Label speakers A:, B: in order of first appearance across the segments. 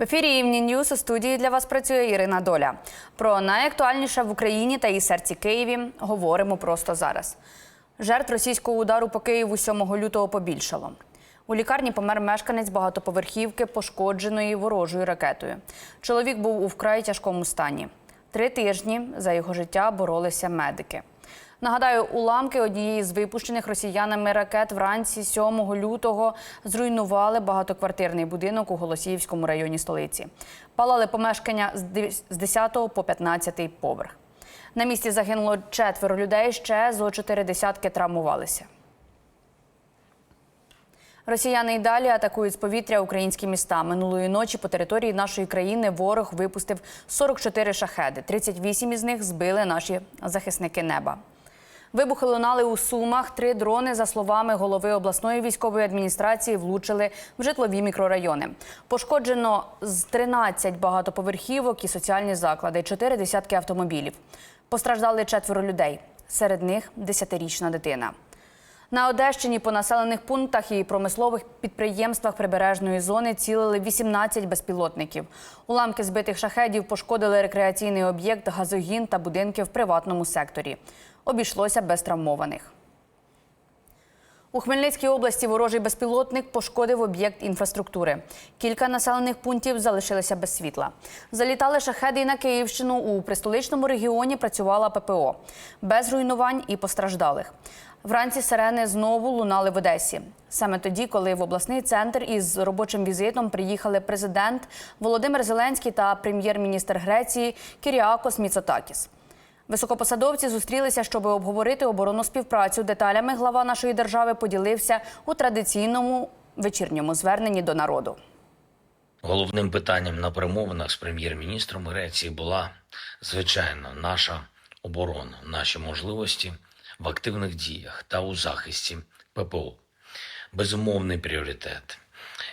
A: В ефірі «Івні Ньюс» у студії для вас працює Ірина Доля. Про найактуальніше в Україні та її серці Києві говоримо просто зараз. Жертв російського удару по Києву 7 лютого побільшало. У лікарні помер мешканець багатоповерхівки, пошкодженої ворожою ракетою. Чоловік був у вкрай тяжкому стані. Три тижні за його життя боролися медики. Нагадаю, уламки однієї з випущених росіянами ракет вранці 7 лютого зруйнували багатоквартирний будинок у Голосіївському районі столиці. Палали помешкання з дев- 10 по 15 поверх. На місці загинуло четверо людей, ще зо чотири десятки травмувалися. Росіяни й далі атакують з повітря українські міста. Минулої ночі по території нашої країни ворог випустив 44 шахеди. 38 із них збили наші захисники неба. Вибухи лунали у Сумах. Три дрони, за словами голови обласної військової адміністрації, влучили в житлові мікрорайони. Пошкоджено з 13 багатоповерхівок і соціальні заклади, чотири десятки автомобілів. Постраждали четверо людей. Серед них десятирічна дитина. На Одещині по населених пунктах і промислових підприємствах прибережної зони цілили 18 безпілотників. Уламки збитих шахедів пошкодили рекреаційний об'єкт, газогін та будинки в приватному секторі. Обійшлося без травмованих. У Хмельницькій області ворожий безпілотник пошкодив об'єкт інфраструктури. Кілька населених пунктів залишилися без світла. Залітали шахеди і на Київщину. У престоличному регіоні працювала ППО. Без руйнувань і постраждалих. Вранці сирени знову лунали в Одесі. Саме тоді, коли в обласний центр із робочим візитом приїхали президент Володимир Зеленський та прем'єр-міністр Греції Кіріакос Міцотакіс. Високопосадовці зустрілися, щоб обговорити оборонну співпрацю. Деталями глава нашої держави поділився у традиційному вечірньому зверненні до народу.
B: Головним питанням на перемовинах з прем'єр-міністром Греції була, звичайно, наша оборона, наші можливості в активних діях та у захисті ППО. Безумовний пріоритет,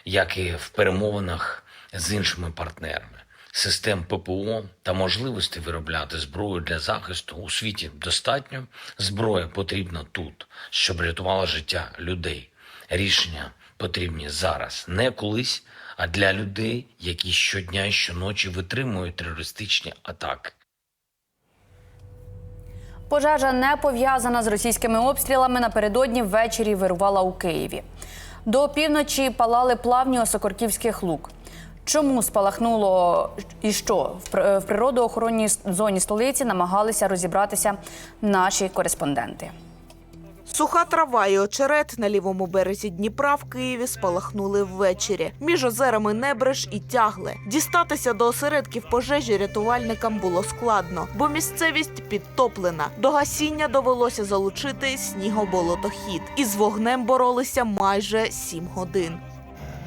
B: як і в перемовинах з іншими партнерами. Систем ППО та можливості виробляти зброю для захисту у світі достатньо. Зброя потрібна тут, щоб рятувала життя людей. Рішення потрібні зараз, не колись, а для людей, які щодня і щоночі витримують терористичні атаки.
A: Пожежа не пов'язана з російськими обстрілами. Напередодні ввечері вирувала у Києві. До півночі палали плавні осокорківських лук. Чому спалахнуло і що в пр- природоохоронній зоні столиці намагалися розібратися наші кореспонденти.
C: Суха трава і очерет на лівому березі Дніпра в Києві спалахнули ввечері. Між озерами Небреж і тягли. Дістатися до осередків пожежі рятувальникам було складно, бо місцевість підтоплена. До гасіння довелося залучити снігоболотохід. Із вогнем боролися майже сім годин.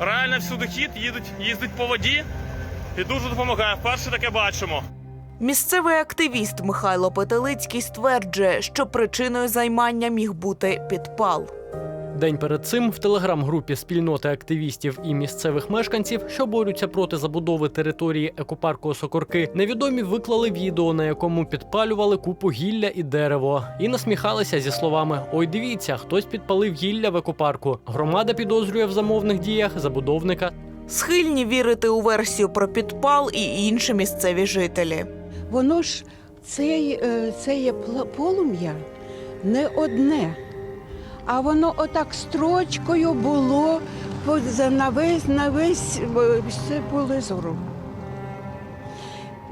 D: Реально всюди хід, їдуть, їздить по воді і дуже допомагає. Вперше таке бачимо.
C: Місцевий активіст Михайло Петелицький стверджує, що причиною займання міг бути підпал.
E: День перед цим в телеграм-групі спільноти активістів і місцевих мешканців, що борються проти забудови території екопарку Осокорки, невідомі виклали відео, на якому підпалювали купу гілля і дерево, і насміхалися зі словами: Ой, дивіться, хтось підпалив гілля в екопарку. Громада підозрює в замовних діях забудовника
C: Схильні вірити у версію про підпал і інші місцеві жителі.
F: Воно ж цей, е, це є полум'я не одне, а воно отак строчкою було на весь, на весь все поле зору.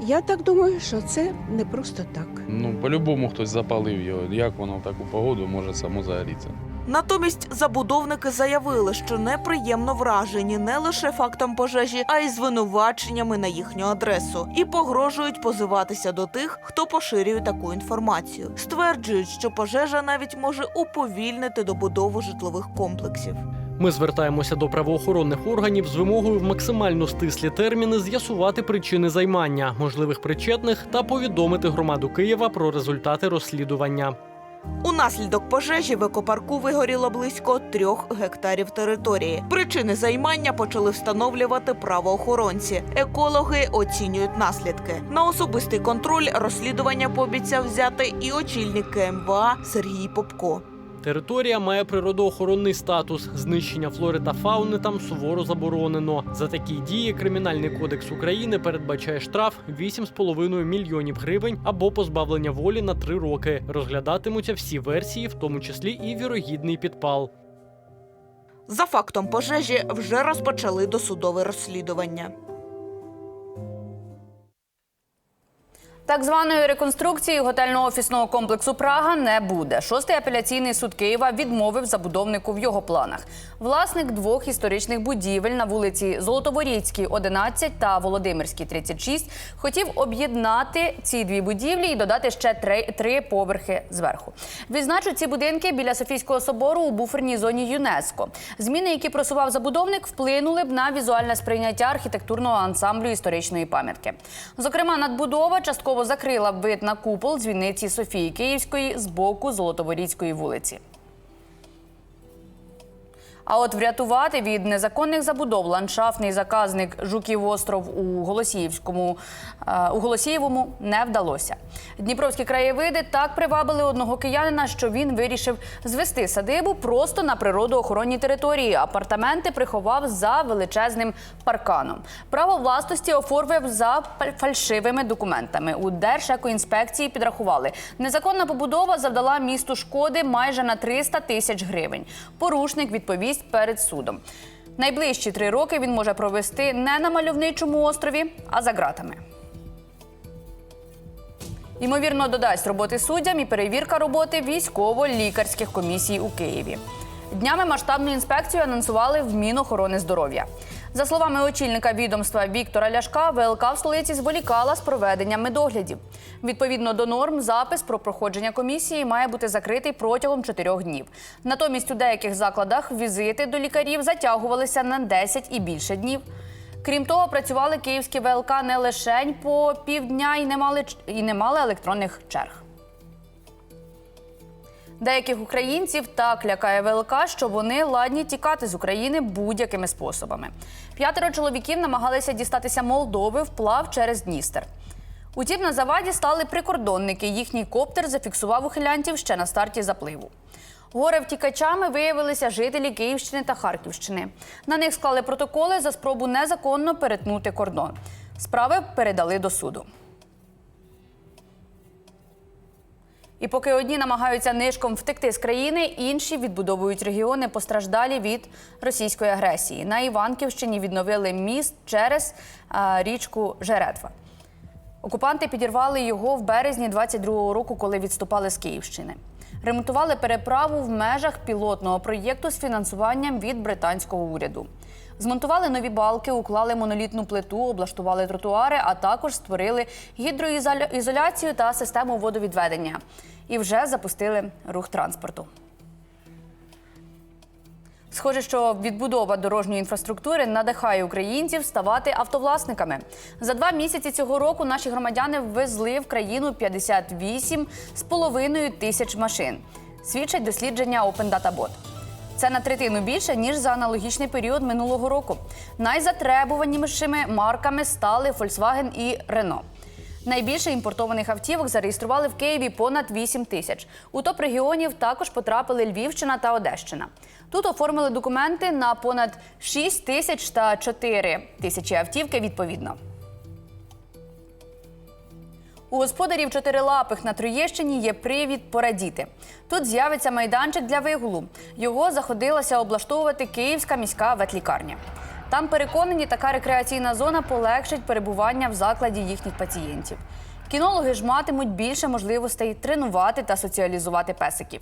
F: Я так думаю, що це не просто так.
G: Ну, по-любому хтось запалив його. Як воно в таку погоду може само загоріться?
C: Натомість забудовники заявили, що неприємно вражені не лише фактом пожежі, а й звинуваченнями на їхню адресу, і погрожують позиватися до тих, хто поширює таку інформацію. Стверджують, що пожежа навіть може уповільнити добудову житлових комплексів.
E: Ми звертаємося до правоохоронних органів з вимогою в максимально стислі терміни з'ясувати причини займання, можливих причетних та повідомити громаду Києва про результати розслідування.
C: Унаслідок пожежі в екопарку вигоріло близько трьох гектарів території. Причини займання почали встановлювати правоохоронці. Екологи оцінюють наслідки. На особистий контроль розслідування пообіцяв взяти і очільник КМВА Сергій Попко.
E: Територія має природоохоронний статус. Знищення флори та фауни там суворо заборонено. За такі дії Кримінальний кодекс України передбачає штраф 8,5 мільйонів гривень або позбавлення волі на 3 роки. Розглядатимуться всі версії, в тому числі і вірогідний підпал.
C: За фактом пожежі вже розпочали досудове розслідування.
A: Так званої реконструкції готельно-офісного комплексу Прага не буде. Шостий апеляційний суд Києва відмовив забудовнику в його планах. Власник двох історичних будівель на вулиці Золотоворіцькій, 11 та Володимирській, 36, хотів об'єднати ці дві будівлі і додати ще три, три поверхи зверху. Відзначу ці будинки біля Софійського собору у буферній зоні ЮНЕСКО. Зміни, які просував забудовник, вплинули б на візуальне сприйняття архітектурного ансамблю історичної пам'ятки. Зокрема, надбудова частково закрила б вид на купол дзвіниці Софії Київської з боку Золотоворіцької вулиці. А от врятувати від незаконних забудов ландшафтний заказник Жуків остров у Голосіївському е, у Голосієвому не вдалося. Дніпровські краєвиди так привабили одного киянина, що він вирішив звести садибу просто на природоохоронній території. Апартаменти приховав за величезним парканом. Право власності оформив за фальшивими документами. У Держекоінспекції підрахували, незаконна побудова завдала місту шкоди майже на 300 тисяч гривень. Порушник відповість перед судом. Найближчі три роки він може провести не на мальовничому острові, а за ґратами. Ймовірно, додасть роботи суддям і перевірка роботи військово-лікарських комісій у Києві. Днями масштабну інспекцію анонсували в Мінохорони здоров'я. За словами очільника відомства Віктора Ляшка, ВЛК в столиці зволікала з проведенням медоглядів. Відповідно до норм, запис про проходження комісії має бути закритий протягом чотирьох днів. Натомість у деяких закладах візити до лікарів затягувалися на 10 і більше днів. Крім того, працювали київські ВЛК не лишень по півдня і не мали і не мали електронних черг. Деяких українців так лякає ВЛК, що вони ладні тікати з України будь-якими способами. П'ятеро чоловіків намагалися дістатися Молдови вплав через Дністер. Утім, на заваді стали прикордонники. Їхній коптер зафіксував ухилянтів ще на старті запливу. Горе втікачами виявилися жителі Київщини та Харківщини. На них склали протоколи за спробу незаконно перетнути кордон. Справи передали до суду. І поки одні намагаються нишком втекти з країни, інші відбудовують регіони постраждалі від російської агресії. На Іванківщині відновили міст через річку Жеретва. Окупанти підірвали його в березні 22-го року, коли відступали з Київщини. Ремонтували переправу в межах пілотного проєкту з фінансуванням від британського уряду. Змонтували нові балки, уклали монолітну плиту, облаштували тротуари, а також створили гідроізоляцію та систему водовідведення. І вже запустили рух транспорту. Схоже, що відбудова дорожньої інфраструктури надихає українців ставати автовласниками. За два місяці цього року наші громадяни ввезли в країну 58 з половиною тисяч машин. Свідчать дослідження Open Data Bot. Це на третину більше ніж за аналогічний період минулого року. Найзатребуванішими марками стали Volkswagen і Renault. Найбільше імпортованих автівок зареєстрували в Києві понад 8 тисяч. У топ регіонів також потрапили Львівщина та Одещина. Тут оформили документи на понад 6 тисяч та 4 тисячі автівки відповідно. У господарів чотирилапих на Троєщині є привід порадіти. Тут з'явиться майданчик для вигулу. Його заходилася облаштовувати Київська міська ветлікарня. Там переконані, така рекреаційна зона полегшить перебування в закладі їхніх пацієнтів. Кінологи ж матимуть більше можливостей тренувати та соціалізувати песиків.